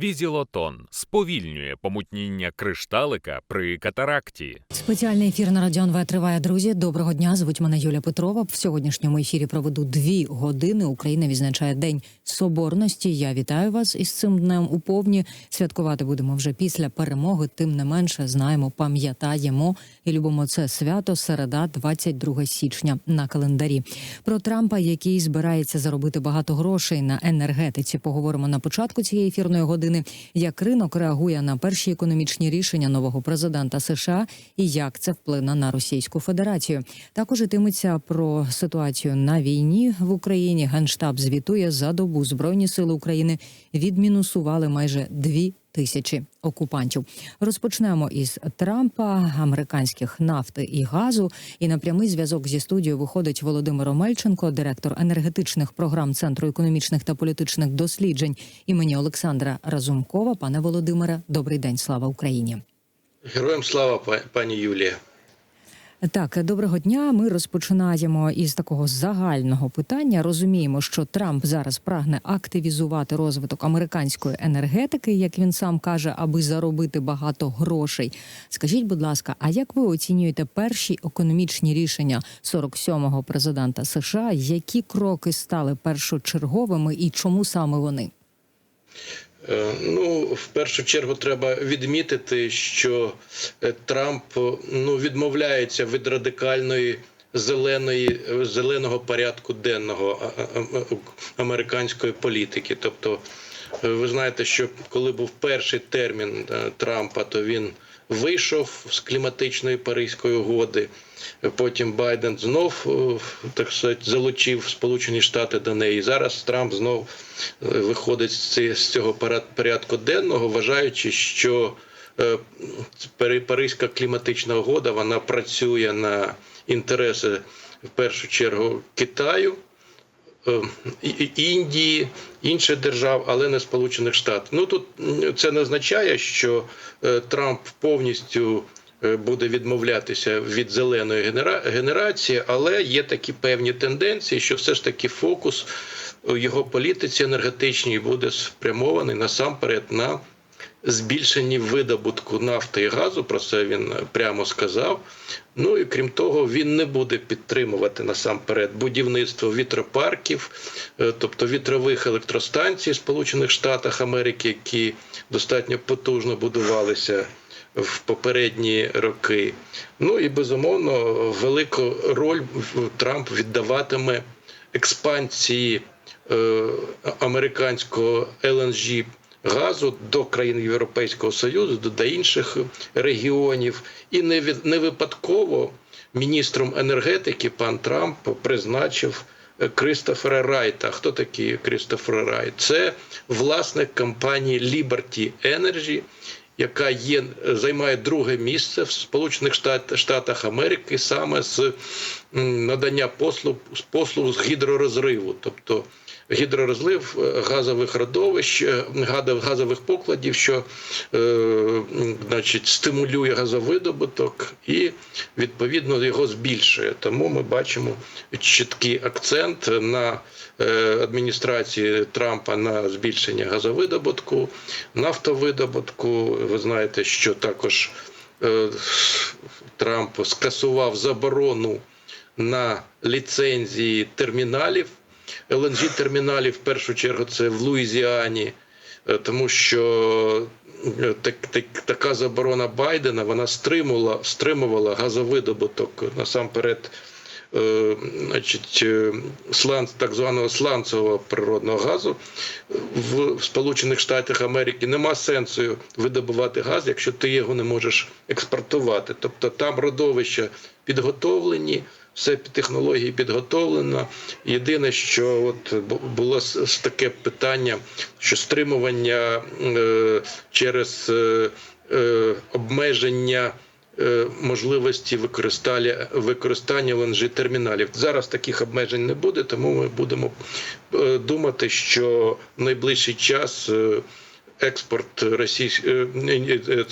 Візілотон сповільнює помутніння кришталика при катаракті. Спеціальний ефір на Радіон В триває, друзі. Доброго дня. Звуть мене Юля Петрова. В сьогоднішньому ефірі проведу дві години. Україна відзначає День Соборності. Я вітаю вас із цим днем у повні. Святкувати будемо вже після перемоги. Тим не менше знаємо, пам'ятаємо і любимо це свято. Середа, 22 січня на календарі. Про Трампа, який збирається заробити багато грошей на енергетиці. Поговоримо на початку цієї ефірної години. Як ринок реагує на перші економічні рішення нового президента США і як це вплине на Російську Федерацію. Також йтиметься про ситуацію на війні в Україні. Генштаб звітує за добу збройні сили України відмінусували майже дві тисячі окупантів. Розпочнемо із Трампа, американських нафти і газу. І на прямий зв'язок зі студією виходить Володимир Омельченко, директор енергетичних програм Центру економічних та політичних досліджень імені Олександра Разумкова. Пане Володимире, добрий день, слава Україні. Героям слава, пані Юлія. Так, доброго дня. Ми розпочинаємо із такого загального питання. Розуміємо, що Трамп зараз прагне активізувати розвиток американської енергетики, як він сам каже, аби заробити багато грошей. Скажіть, будь ласка, а як ви оцінюєте перші економічні рішення 47-го президента США? Які кроки стали першочерговими і чому саме вони? Е, Ну, в першу чергу треба відмітити, що е, Трамп ну, відмовляється від радикальної зеленої зеленого порядку денного американської політики. Тобто, е, ви знаєте, що коли був перший термін Трампа, то він вийшов з кліматичної Паризької угоди. Потім Байден знов е, так сказати, залучив Сполучені Штати до неї. Зараз Трамп знов е, виходить з цього порядку денного, вважаючи, що е, Паризька кліматична угода вона працює на інтереси в першу чергу Китаю. Е, Індії, інших держав, але не Сполучених Штатів. Ну тут це не означає, що е, Трамп повністю е, буде відмовлятися від зеленої генерації, але є такі певні тенденції, що все ж таки фокус у його політиці енергетичній буде спрямований насамперед на збільшенні видобутку нафти і газу. Про це він прямо сказав. Ну і крім того, він не буде підтримувати насамперед будівництво вітропарків, е, тобто вітрових електростанцій Сполучених Штатах Америки, які достатньо потужно будувалися в попередні роки. Ну і безумовно велику роль Трамп віддаватиме експансії е, американського LNG газу до країн Європейського Союзу, до, інших регіонів. І не, від, не випадково міністром енергетики пан Трамп призначив е, Кристофера Райта. Хто такий Кристофер Райт? Це власник компанії Liberty Energy, яка є, займає друге місце в Сполучених Штатах Америки саме з надання послуг, послуг з гідророзриву. Тобто гідророзлив е, газових родовищ, е, газових покладів, що е, значить, стимулює газовидобуток і відповідно його збільшує. Тому ми бачимо чіткий акцент на адміністрації Трампа на збільшення газовидобутку, нафтовидобутку. Ви знаєте, що також Трамп скасував заборону на ліцензії терміналів. LNG терміналів в першу чергу це в Луїзіані, е, тому що е, так, так, така заборона Байдена вона стримувала, стримувала газовидобуток насамперед. е, Значить, сланц, так званого сланцевого природного газу в Сполучених Штатах Америки нема сенсу видобувати газ, якщо ти його не можеш експортувати. Тобто там родовища підготовлені, все технології підготовлено. Єдине, що от було таке питання, що стримування е, через е, е, обмеження. Можливості використання використання LNG терміналів зараз таких обмежень не буде, тому ми будемо думати, що в найближчий час експорт російського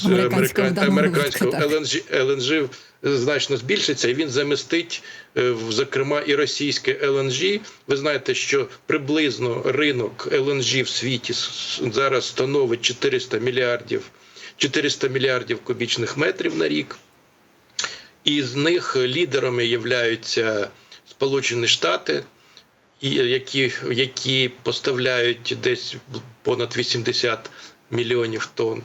Американського, американського ЛНЖ, ЛНЖ значно збільшиться, і він замістить е, зокрема і російське ЛНЖ. Ви знаєте, що приблизно ринок ЛНЖ в світі зараз становить 400 мільярдів 400 мільярдів кубічних метрів на рік. І з них лідерами являються Сполучені Штати, які, які поставляють десь понад 80 мільйонів тонн.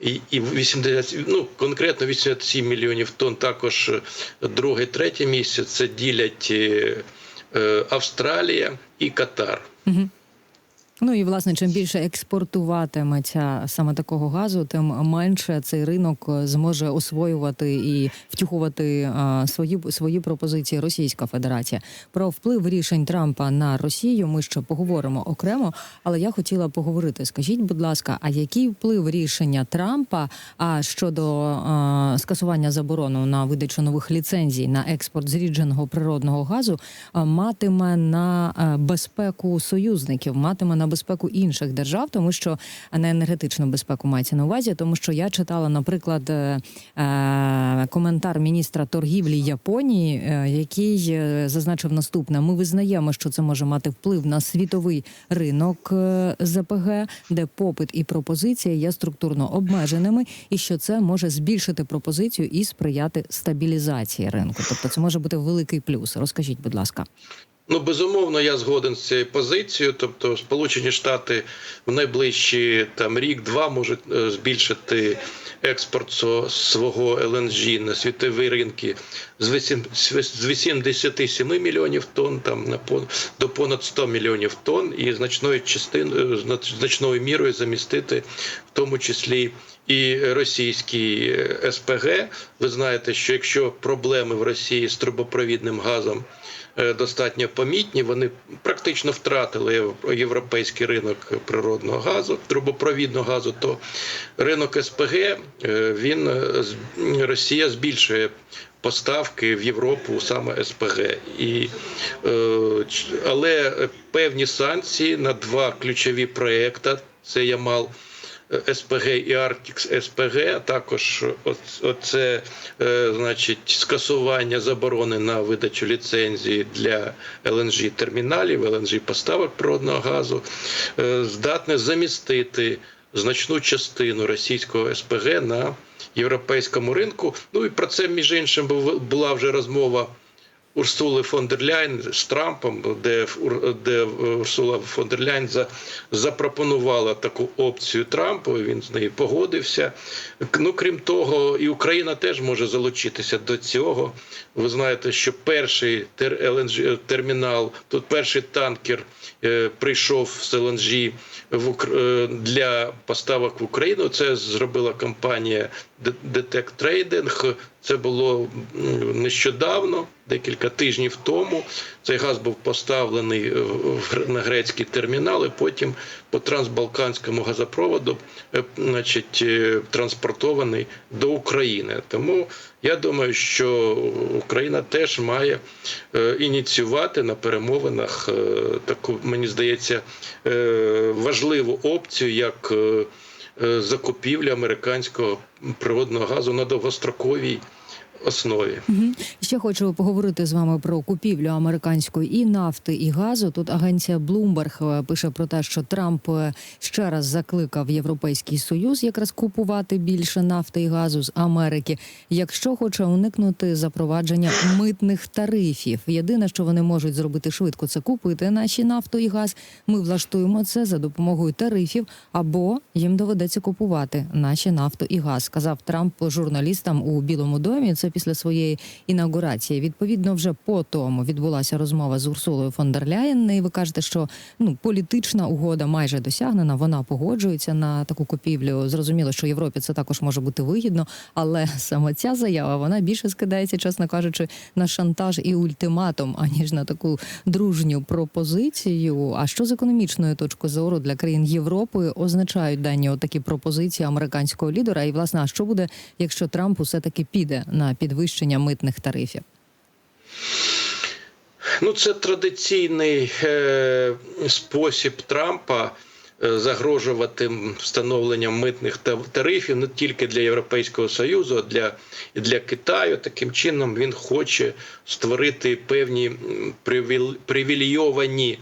І, і 80, ну, конкретно 87 мільйонів тонн також друге, третє місце це ділять е, е, Австралія і Катар. Ну і власне, чим більше експортуватиметься саме такого газу, тим менше цей ринок е, зможе освоювати і втюхувати е, свої свої пропозиції Російська Федерація. Про вплив рішень Трампа на Росію ми ще поговоримо окремо. Але я хотіла поговорити. Скажіть, будь ласка, а який вплив рішення Трампа а щодо е, скасування заборону на видачу нових ліцензій на експорт зрідженого природного газу е, матиме на безпеку союзників, матиме на безпеку інших держав, тому що а на енергетичну безпеку мається на увазі, тому що я читала, наприклад, е, е, коментар міністра торгівлі Японії, е, який зазначив наступне: ми визнаємо, що це може мати вплив на світовий ринок ЗПГ, де попит і пропозиція є структурно обмеженими, і що це може збільшити пропозицію і сприяти стабілізації ринку. Тобто, це може бути великий плюс. Розкажіть, будь ласка. Ну, безумовно, я згоден з цією позицією. Тобто, Сполучені Штати в найближчі там рік-два можуть е, збільшити експорт свого ЛНЖ на світові ринки з 87 мільйонів тонн там на до понад 100 мільйонів тонн, і значною частиною значною мірою замістити в тому числі. І російський е, СПГ. Ви знаєте, що якщо проблеми в Росії з трубопровідним газом е, достатньо помітні. Вони практично втратили єв- європейський ринок природного газу, трубопровідного газу. То ринок СПГ е, він е, Росія збільшує. Поставки в Європу саме СПГ, і е, але певні санкції на два ключові проекти. Це Ямал е, СПГ і Арктикс СПГ, а також оц- оце, е, значить, скасування заборони на видачу ліцензії для ЛНЖ терміналів, ЛНЖ поставок природного газу, е, здатне замістити значну частину російського СПГ на європейському ринку. Ну і про це між іншим була вже розмова. Урсули фон дер Ляйн з Трампом, де, де Урсула фон дер Ляйн за, запропонувала таку опцію Трампу. Він з нею погодився. Ну крім того, і Україна теж може залучитися до цього. Ви знаєте, що перший тер, ЛНЖ, термінал, тут перший танкер е, прийшов з ЛНЖ в, Ук- е, для поставок в Україну. Це зробила компанія Detect Trading. Це було нещодавно, декілька тижнів тому. Цей газ був поставлений на грецький термінал, і потім по трансбалканському газопроводу е, значить, е, транспортований до України. Тому я думаю, що Україна теж має е, ініціювати на перемовинах таку, мені здається, важливу опцію, як закупівля американського природного газу на довгостроковій основі. Ще хочу поговорити з вами про купівлю американської і нафти, і газу. Тут агенція Bloomberg е, пише про те, що Трамп е, ще раз закликав Європейський Союз якраз купувати більше нафти і газу з Америки, якщо хоче уникнути запровадження митних тарифів. Єдине, що вони можуть зробити швидко, це купити наші нафту і газ. Ми влаштуємо це за допомогою тарифів, або їм доведеться купувати наші нафту і газ. Сказав Трамп журналістам у Білому домі. Це після своєї інаугурації. Відповідно, вже по тому відбулася розмова з Урсулою фон дер Ляєн. І ви кажете, що ну політична угода майже досягнена. Вона погоджується на таку купівлю. Зрозуміло, що Європі це також може бути вигідно, але саме ця заява вона більше скидається, чесно кажучи, на шантаж і ультиматум, аніж на таку дружню пропозицію. А що з економічної точки зору для країн Європи означають дані отакі пропозиції американського лідера? І власне, а що буде, якщо Трамп усе таки піде на підвищення митних тарифів? Ну, це традиційний е, спосіб Трампа е, загрожувати встановленням митних тарифів не тільки для Європейського Союзу, а для, і для Китаю. Таким чином він хоче створити певні привілейовані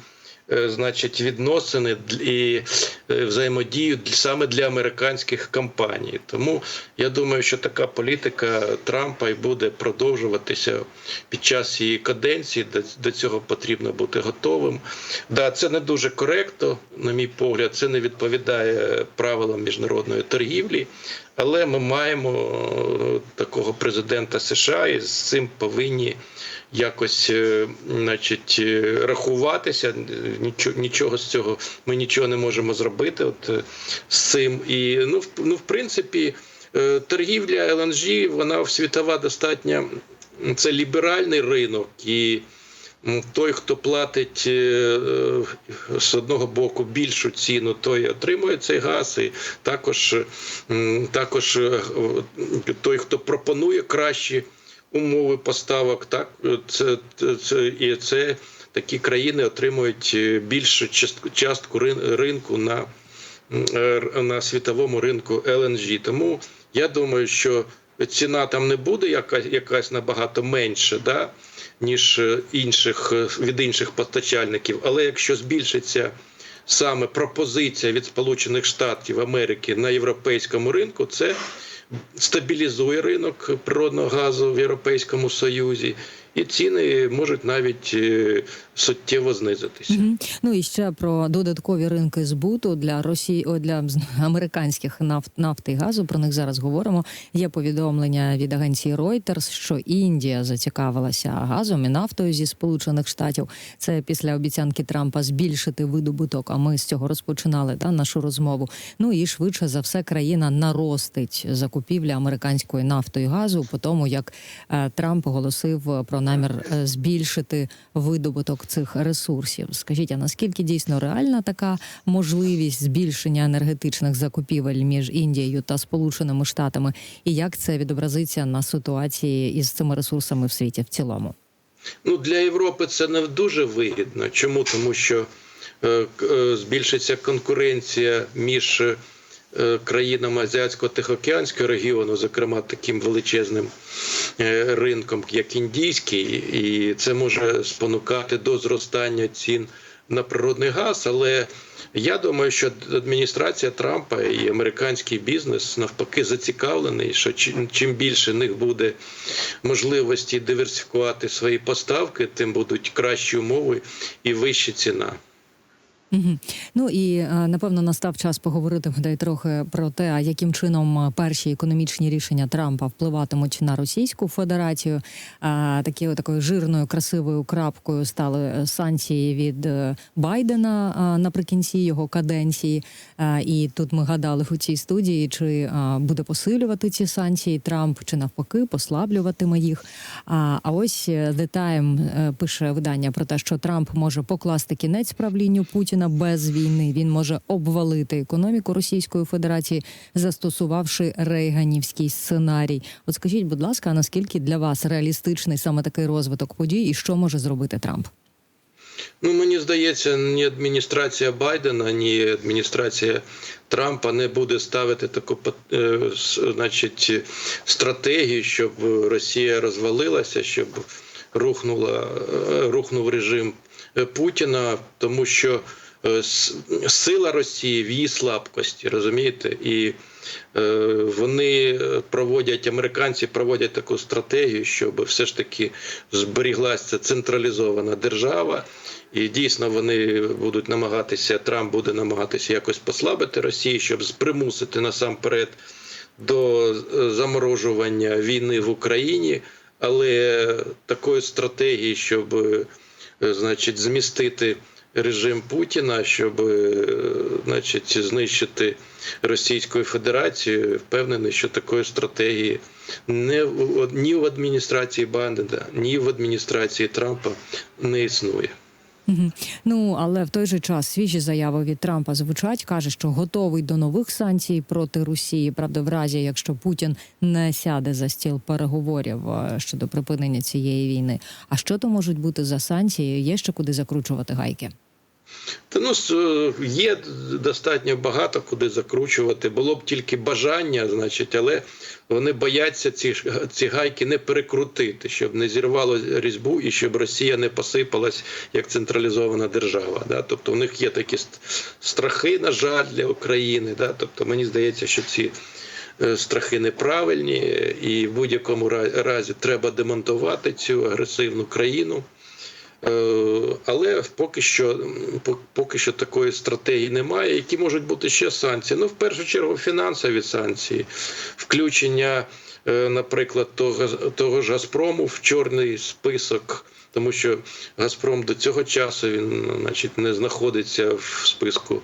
значить, відносини і е, взаємодію саме для американських компаній. Тому я думаю, що така політика Трампа і буде продовжуватися під час її каденції. До цього потрібно бути готовим. Да, це не дуже коректно, на мій погляд, це не відповідає правилам міжнародної торгівлі. Але ми маємо е, такого президента США, і з цим повинні якось, е, значить, е, рахуватися. Нічого, нічого з цього ми нічого не можемо зробити. От з цим. І ну, в, ну, в принципі, торгівля ЛНЖ, вона світова достатньо це ліберальний ринок і. Той, хто платить е, е, з одного боку більшу ціну, той отримує цей газ, і також, також е, той, хто пропонує кращі умови поставок, так це, це, і це такі країни отримують більшу частку, ринку на, на світовому ринку LNG. Тому я думаю, що ціна там не буде якась, якась набагато менша, да, ніж е, інших е, від інших постачальників. Але якщо збільшиться саме пропозиція від Сполучених Штатів Америки на європейському ринку, це стабілізує ринок природного газу в Європейському Союзі, і ціни можуть навіть е, суттєво знизитися. Мгм. Ну і ще про додаткові ринки збуту для Росії о, для американських нафт, нафти і газу. Про них зараз говоримо. Є повідомлення від агенції Reuters, що Індія зацікавилася газом і нафтою зі Сполучених Штатів. Це після обіцянки Трампа збільшити видобуток. А ми з цього розпочинали та нашу розмову. Ну і швидше за все країна наростить закупівлі американської нафти і газу по тому, як е, Трамп оголосив про намір е, збільшити видобуток цих ресурсів. Скажіть, а наскільки дійсно реальна така можливість збільшення енергетичних закупівель між Індією та Сполученими Штатами, і як це відобразиться на ситуації із цими ресурсами в світі в цілому? Ну для Європи це не дуже вигідно. Чому? Тому що е, е, збільшиться конкуренція між е, країнами Азіатсько-Тихоокеанського регіону, зокрема таким величезним е, ринком, як індійський, і це може спонукати до зростання цін на природний газ. Але я думаю, що адміністрація Трампа і американський бізнес навпаки зацікавлений, що чим більше в них буде можливості диверсифікувати свої поставки, тим будуть кращі умови і вища ціна. Угу. Ну і е, напевно настав час поговорити бодай трохи про те, яким чином е, перші економічні рішення Трампа впливатимуть на Російську Федерацію. А, такі такою жирною красивою крапкою стали е, санкції від Байдена наприкінці його каденції. І тут ми гадали у цій студії, чи буде посилювати ці санкції Трамп, чи навпаки послаблюватиме їх. А, ось The Time пише видання про те, що Трамп може покласти кінець правлінню Путіна без війни. Він може обвалити економіку Російської Федерації, застосувавши рейганівський сценарій. От скажіть, будь ласка, наскільки для вас реалістичний саме такий розвиток подій, і що може зробити Трамп? Ну мені здається, ні адміністрація Байдена, ні адміністрація Трампа не буде ставити таку е, значить, стратегію, щоб Росія розвалилася, щоб рухнула, е, рухнув режим Путіна, тому що сила Росії в її слабкості, розумієте? І е, вони проводять, американці проводять таку стратегію, щоб все ж таки зберіглася централізована держава. І дійсно вони будуть намагатися, Трамп буде намагатися якось послабити Росію, щоб примусити насамперед до е, заморожування війни в Україні, але такої стратегії, щоб е, значить, змістити режим Путіна, щоб е, значить, знищити Російську Федерацію, впевнений, що такої стратегії не в- ні в адміністрації Байдена, ні в адміністрації Трампа не існує. Ну але в той же час свіжі заяви від Трампа звучать, каже, що готовий до нових санкцій проти Росії. Правда, в разі якщо Путін не сяде за стіл переговорів е, щодо припинення цієї війни. А що то можуть бути за санкції? Є ще куди закручувати гайки? Та ну е, є достатньо багато куди закручувати. Було б тільки бажання, значить, але вони бояться ці, ці гайки не перекрутити, щоб не зірвало різьбу і щоб Росія не посипалась як централізована держава. Да? Тобто у них є такі страхи, на жаль, для України. Да? Тобто мені здається, що ці е, страхи неправильні, і в будь-якому ра- разі треба демонтувати цю агресивну країну. Е, Але поки що, поки що такої стратегії немає. Які можуть бути ще санкції? Ну, в першу чергу, фінансові санкції, включення, е, наприклад, того, того ж Газпрому в чорний список, тому що Газпром до цього часу він, значить, не знаходиться в списку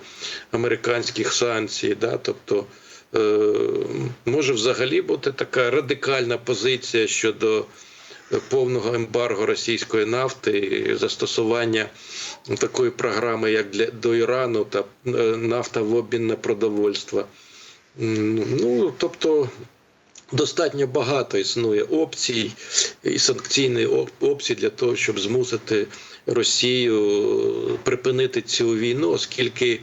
американських санкцій. Да? Тобто е, може взагалі бути така радикальна позиція щодо повного ембарго російської нафти, застосування такої програми, як для до Ірану та е, нафта в обмін на продовольство. Ну тобто. Достатньо багато існує опцій і санкційних оп- опцій для того, щоб змусити Росію припинити цю війну, оскільки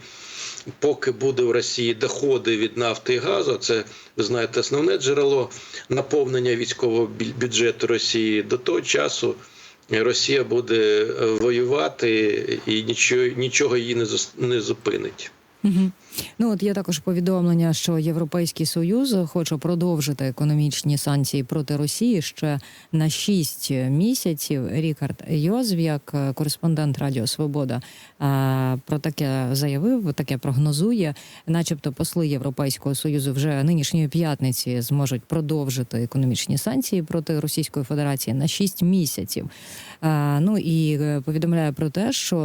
поки буде в Росії доходи від нафти і газу, це ви знаєте, основне джерело наповнення військового бю- бюджету Росії. До того часу Росія буде е, воювати і нічого, нічого її не зупинить. Угу. Ну от є також повідомлення, що Європейський Союз хоче продовжити економічні санкції проти Росії ще на 6 місяців. Рікард Йозв'як, кореспондент Радіо Свобода, е, про таке заявив, таке прогнозує, начебто посли Європейського союзу вже нинішньої п'ятниці зможуть продовжити економічні санкції проти Російської Федерації на 6 місяців. Е, Ну і е, повідомляє про те, що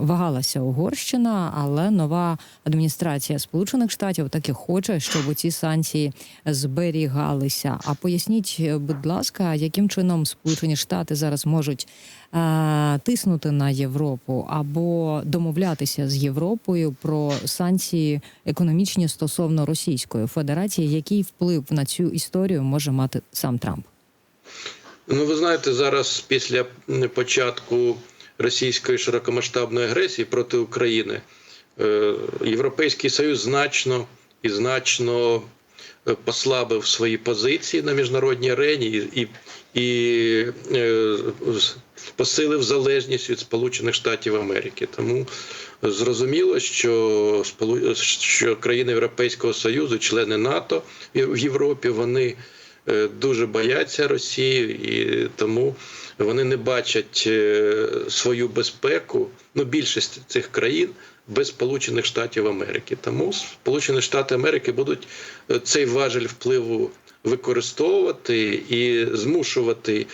вагалася Угорщина, але нова адміністрація Сполучених Штатів таки хоче, щоб ці санкції зберігалися. А поясніть, будь ласка, яким чином Сполучені Штати зараз можуть е, тиснути на Європу або домовлятися з Європою про санкції економічні стосовно Російської Федерації, який вплив на цю історію може мати сам Трамп? Ну, ви знаєте, зараз після початку російської широкомасштабної агресії проти України Європейський Союз значно і значно е, послабив свої позиції на міжнародній арені і, і, і е, посилив залежність від Сполучених Штатів Америки. Тому зрозуміло, що, що країни Європейського Союзу, члени НАТО в Європі, вони е, дуже бояться Росії, і тому вони не бачать е, свою безпеку. Ну, більшість цих країн без Сполучених Штатів Америки. Тому Сполучені Штати Америки будуть е, цей важель впливу використовувати і змушувати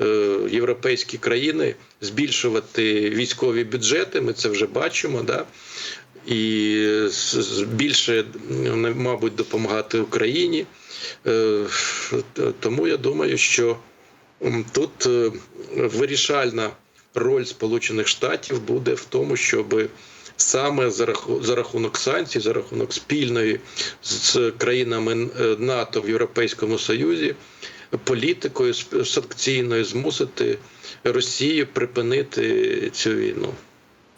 е, європейські країни збільшувати військові бюджети. Ми це вже бачимо. Да? І більше, мабуть, допомагати Україні. Е, Тому я думаю, що тут вирішальна роль Сполучених Штатів буде в тому, щоб саме за раху- за рахунок санкцій, за рахунок спільної з країнами е, НАТО в Європейському Союзі політикою санкційною змусити Росію припинити цю війну.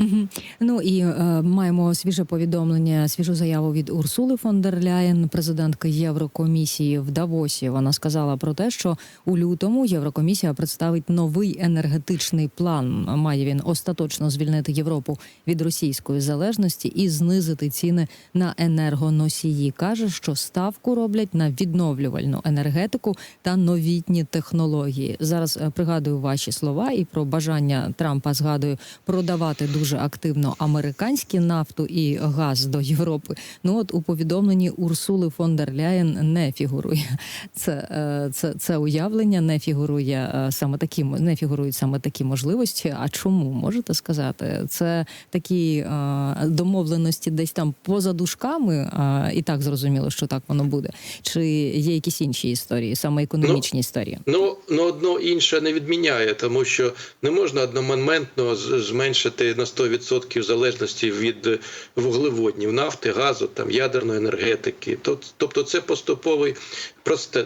Угу. Ну і е, маємо свіже повідомлення, свіжу заяву від Урсули фон дер Ляєн, президентки Єврокомісії в Давосі. Вона сказала про те, що у лютому Єврокомісія представить новий енергетичний план. Має він остаточно звільнити Європу від російської залежності і знизити ціни на енергоносії. каже, що ставку роблять на відновлювальну енергетику та новітні технології. Зараз е, пригадую ваші слова і про бажання Трампа згадую продавати дуже активно американські нафту і газ до Європи. Ну от у повідомленні Урсули фон дер Ляєн не фігурує це, е, це, це уявлення, не фігурує е, саме такі не фігурують саме такі можливості. А чому можете сказати? Це такі е, домовленості десь там поза дужками, і так зрозуміло, що так воно буде. Чи є якісь інші історії, саме економічні історії? Ну, ну одно інше не відміняє, тому що не можна одномоментно зменшити на 100% залежності від е, вуглеводнів, нафти, газу, там ядерної енергетики. Тобто це поступовий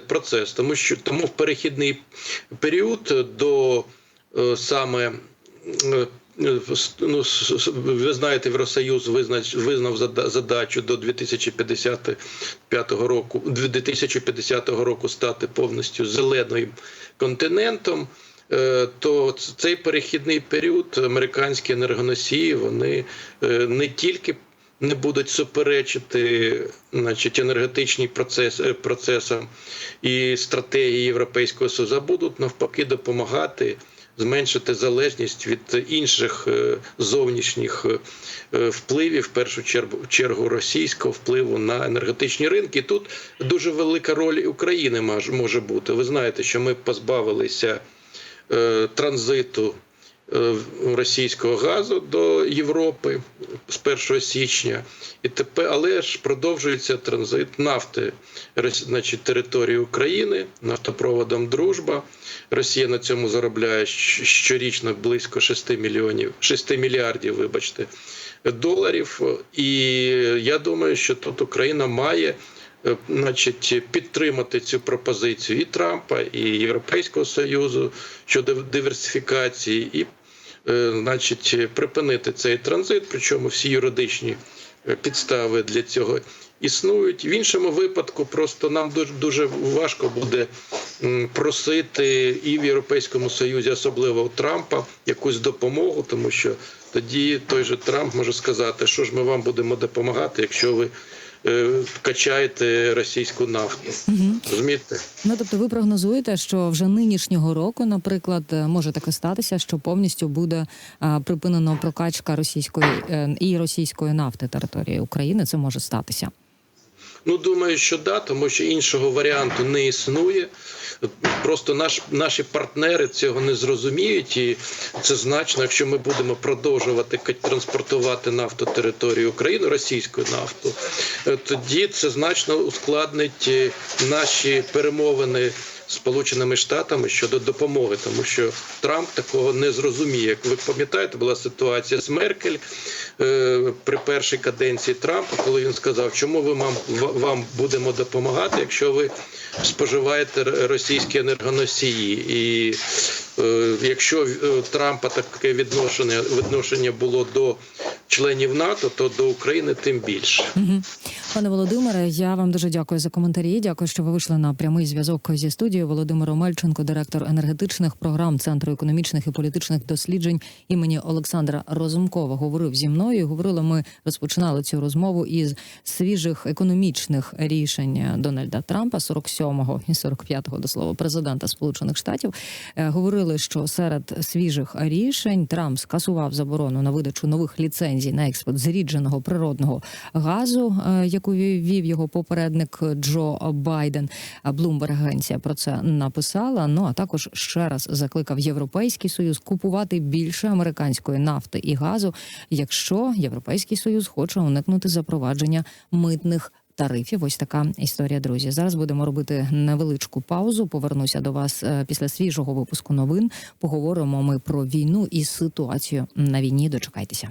процес, тому що тому в перехідний період до е, саме е, ну, ви знаєте, Євросоюз визнав задачу до 2055 року, 2050 року стати повністю зеленим континентом. Е, То цей перехідний період американські енергоносії вони е, не тільки не будуть суперечити значить, енергетичним процес, е, процесам і стратегії Європейського Союзу, а будуть навпаки допомагати зменшити залежність від інших зовнішніх впливів, в першу чергу, чергу російського впливу на енергетичні ринки. Тут дуже велика роль України може бути. Ви знаєте, що ми позбавилися транзиту е, російського газу до Європи з 1 січня, і тепер, але ж продовжується транзит нафти значить, території України нафтопроводом Дружба. Росія на цьому заробляє щорічно близько 6 мільйонів 6 мільярдів, вибачте, доларів. І я думаю, що тут Україна має. Е, Значить, підтримати цю пропозицію і Трампа, і Європейського Союзу щодо диверсифікації, і е, значить, припинити цей транзит. Причому всі юридичні е, підстави для цього існують. В іншому випадку просто нам дуже дуже важко буде просити і в Європейському Союзі, особливо у Трампа, якусь допомогу, тому що тоді той же Трамп може сказати, що ж ми вам будемо допомагати, якщо ви качаєте російську нафту. Розумієте? Ну тобто, ви прогнозуєте, що вже нинішнього року, наприклад, е, може таке статися, що повністю буде е, припинено прокачка російської е, і російської нафти території України. Це може статися. Ну, думаю, що да, тому що іншого варіанту не існує. Просто наш, наші партнери цього не зрозуміють, і це значно, якщо ми будемо продовжувати транспортувати нафту територію України, російську нафту, е, тоді це значно ускладнить е, наші перемовини. Сполученими Штатами щодо допомоги, тому що Трамп такого не зрозуміє. Як ви пам'ятаєте, була ситуація з Меркель е, при першій каденції Трампа, коли він сказав, чому ви вам, вам будемо допомагати, якщо ви споживаєте російські енергоносії. І е, якщо е, Трампа таке відношення, відношення було до членів НАТО, то до України тим більше. Пане Володимире, я вам дуже дякую за коментарі. Дякую, що ви вийшли на прямий зв'язок зі студією. Володимир Омельченко, директор енергетичних програм Центру економічних і політичних досліджень імені Олександра Розумкова, говорив зі мною. Говорили, ми розпочинали цю розмову із свіжих економічних рішень Дональда Трампа, 47-го і 45-го, до слова, президента Сполучених Штатів. Е, Говорили, що серед свіжих рішень Трамп скасував заборону на видачу нових ліцензій на експорт зрідженого природного газу, е, яку вів його попередник Джо Байден. Bloomberg агенція про це написала. Ну а також ще раз закликав Європейський союз купувати більше американської нафти і газу, якщо Європейський союз хоче уникнути запровадження митних. Тарифів, ось така історія, друзі. Зараз будемо робити невеличку паузу. Повернуся до вас е, після свіжого випуску новин. Поговоримо ми про війну і ситуацію на війні. Дочекайтеся.